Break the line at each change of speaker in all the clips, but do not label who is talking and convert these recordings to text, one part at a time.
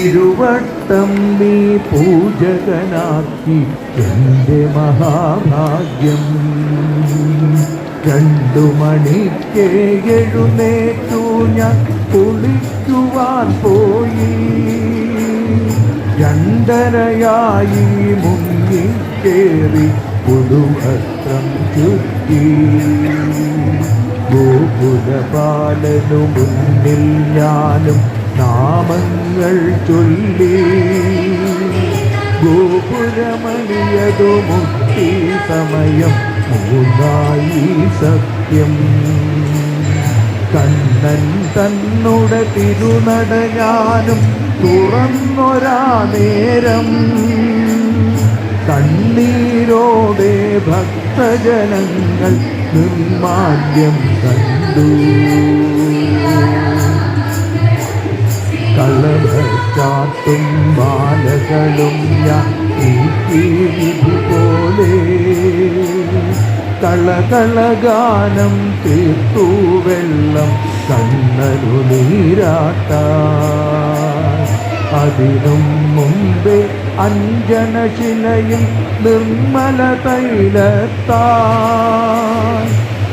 ഇരുവട്ടം നീ പൂജകനാക്കി എന്റെ മഹാഭാഗ്യം. രണ്ടു മണിക്ക് എഴുന്നേറ്റു ഞാൻ കുളിക്കുവാൻ പോയി. രണ്ടരയായി മുങ്ങിക്കേറി പുതുവസ്ത്രം ചുറ്റി. ഗോപുരപാലനു മുന്നിൽ ഞാനും നാമങ്ങൾ ചൊല്ലി. ഗോപുരമണിയതു മുക്തി സമയം മൂന്നായി സത്യം. കണ്ണൻ തന്നുടെ തിരുനടയാനും തുറന്നൊരാ നേരം. കണ്ണീരോടെ ഭക്തജനങ്ങൾ നിർമാല്യം കണ്ടു. കളഭച്ചാട്ടും ബാലകളും ഞാൻ വിധി പോലെ. കളകളഗാനം തീർത്തു വെള്ളം കണ്ണനു നീരാട്ട അതിനും മുമ്പേ അഞ്ജനശിലയിൽ നിർമ്മല തൈലത്താൻ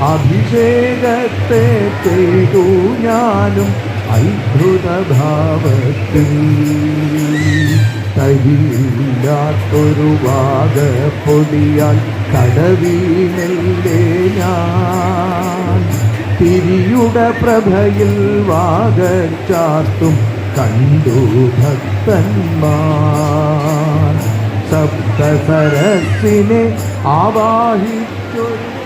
അഭിഷേകത്തെ ചെയ്തു ഞാനും അത്ഭുതഭാവത്തിൽ തരിയില്ലാത്തൊരു വാഗപ്പൊടിയാൽ കടവീനല്ലേ ഞാൻ? തിരിയുടെ പ്രഭയിൽ വാഗച്ചാർത്തും കണ്ടു ഭക്തന്മാർ. സപ്തസരസിനെ ആവാഹിച്ചൊരു